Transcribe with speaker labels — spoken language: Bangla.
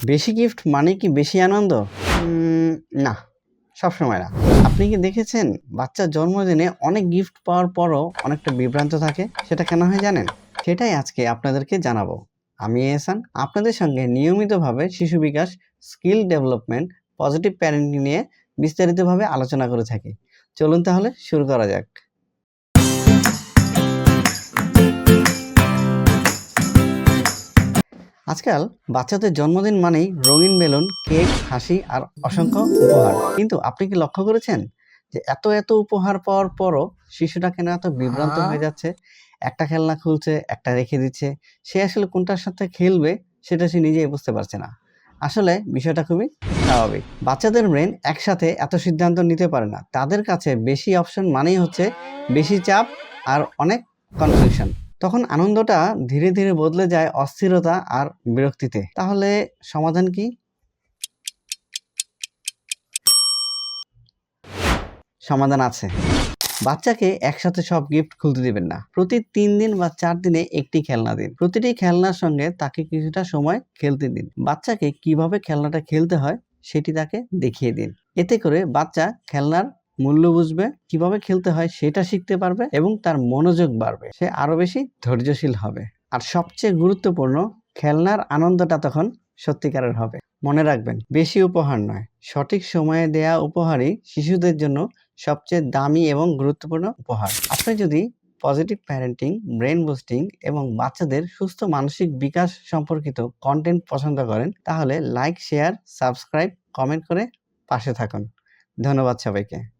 Speaker 1: বেশি গিফট মানে কি বেশি আনন্দ? না, সবসময় না। আপনি কি দেখেছেন বাচ্চার জন্মদিনে অনেক গিফট পাওয়ার পরও অনেকটা বিভ্রান্ত থাকে? সেটা কেন হয় জানেন? সেটাই আজকে আপনাদেরকে জানাব। আমি এহসান, আপনাদের সঙ্গে নিয়মিতভাবে শিশু বিকাশ স্কিল ডেভেলপমেন্ট পজিটিভ প্যারেন্টিং নিয়ে বিস্তারিতভাবে আলোচনা করে থাকি। চলুন তাহলে শুরু করা যাক। আজকাল বাচ্চাদের জন্মদিন মানেই রঙিন বেলুন কেক হাসি আর অসংখ্য উপহার। কিন্তু আপনি কি লক্ষ্য করেছেন যে এত এত উপহার পাওয়ার পরও শিশুটা কেন এত বিভ্রান্ত হয়ে। যাচ্ছে? একটা খেলনা খুলছে একটা রেখে দিচ্ছে। সে আসলে কোনটার সাথে খেলবে সেটা সে নিজেই বুঝতে পারছে না। আসলে বিষয়টা খুবই স্বাভাবিক। বাচ্চাদের ব্রেন একসাথে এত সিদ্ধান্ত নিতে পারে না। তাদের কাছে বেশি অপশন মানেই হচ্ছে বেশি চাপ আর অনেক কনফিউশন। তখন আনন্দটা ধীরে ধীরে বদলে যায় অস্থিরতা আর বিরক্তিতে। তাহলে সমাধান কি? সমাধান আছে। বাচ্চাকে একসাথে সব গিফট খুলতে দিবেন না। প্রতি তিন দিন বা চার দিনে একটি খেলনা দিন। প্রতিটি খেলনার সঙ্গে তাকে কিছুটা সময় খেলতে দিন। বাচ্চাকে কীভাবে খেলনাটা খেলতে হয় সেটি তাকে দেখিয়ে দিন। এতে করে বাচ্চা খেলনার মূল্য বুঝবে, কীভাবে খেলতে হয় সেটা শিখতে পারবে এবং তার মনোযোগ বাড়বে। সে আরও বেশি ধৈর্যশীল হবে। আর সবচেয়ে গুরুত্বপূর্ণ, খেলনার আনন্দটা তখন সত্যিকারের হবে। মনে রাখবেন, বেশি উপহার নয়। সঠিক সময়ে দেয়া উপহারই শিশুদের জন্য সবচেয়ে দামি এবং গুরুত্বপূর্ণ উপহার। আপনি যদি পজিটিভ প্যারেন্টিং ব্রেন বুস্টিং এবং বাচ্চাদের সুস্থ মানসিক বিকাশ সম্পর্কিত কন্টেন্ট পছন্দ করেন, তাহলে লাইক শেয়ার সাবস্ক্রাইব কমেন্ট করে পাশে থাকুন। ধন্যবাদ সবাইকে।